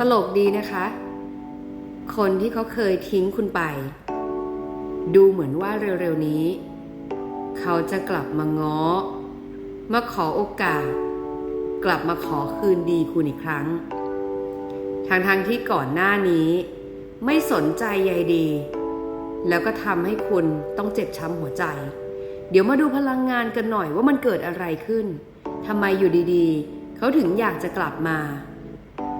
ตลกดีนะคะ คนที่เขาเคยทิ้งคุณไป ดูเหมือนว่าเร็วๆนี้ เขาจะกลับมาง้อ มาขอโอกาส กลับมาขอคืนดีคุณอีกครั้งทางทางที่ก่อนหน้านี้ ไม่สนใจใยดี แล้วก็ทำให้คุณต้องเจ็บช้ำหัวใจ เดี๋ยวมาดูพลังงานกันหน่อยว่ามันเกิดอะไรขึ้นทำไมอยู่ดีๆ เขาถึงอยากจะกลับมา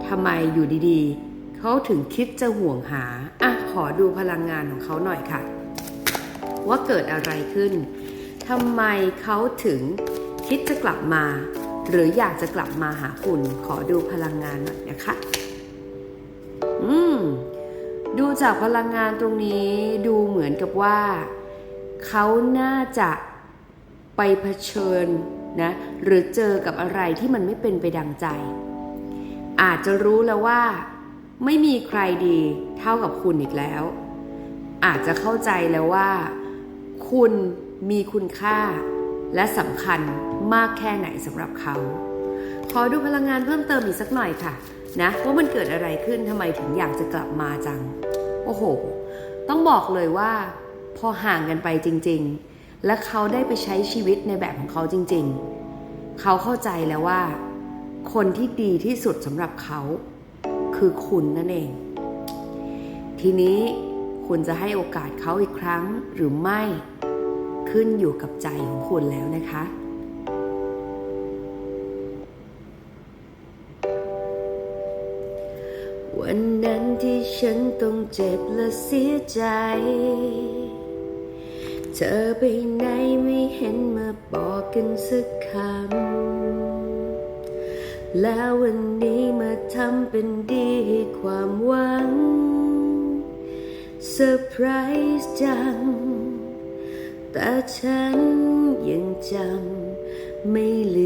ทำไมอยู่ดีๆ เขาถึงคิดจะห่วงหา อะ ขอดูพลังงานของเขาหน่อยค่ะ ว่าเกิดอะไรขึ้นทำไมเขาถึงคิดจะกลับมา หรืออยากจะกลับมาหาคุณ ขอดูพลังงานหน่อยนะคะ อืม ดูจากพลังงานตรงนี้ดูเหมือนกับว่า เขาน่าจะไปเผชิญนะ หรือเจอกับอะไรที่มันไม่เป็นไปดังใจ อาจจะรู้แล้วว่า ไม่มีใครดีเท่ากับคุณอีกแล้ว อาจจะเข้าใจแล้วว่า คุณมีคุณค่า และสำคัญมากแค่ไหนสำหรับเขา ขอดูพลังงานเพิ่มเติมอีกสักหน่อยค่ะ นะว่ามันเกิดอะไรขึ้นทำไมถึงอยากจะกลับมาจัง โอ้โห ต้องบอกเลยว่า พอห่างกันไปจริง ๆ และเขาได้ไปใช้ชีวิตในแบบของเขาจริง ๆ เขาเข้าใจแล้วว่า คนที่ดีที่สุดสำหรับเขา คือคุณนั่นเอง ทีนี้คุณจะให้โอกาสเขาอีกครั้งหรือไม่ขึ้นอยู่กับใจของคุณแล้วนะคะ วันนั้นที่ฉันต้องเจ็บและเสียใจ เธอไปไหนไม่เห็นมาบอกกันสักคำ แล้ววันนี้มาทำเป็นดีให้ความหวังเซอร์ไพรส์จัง แต่ฉันยังจำไม่ลื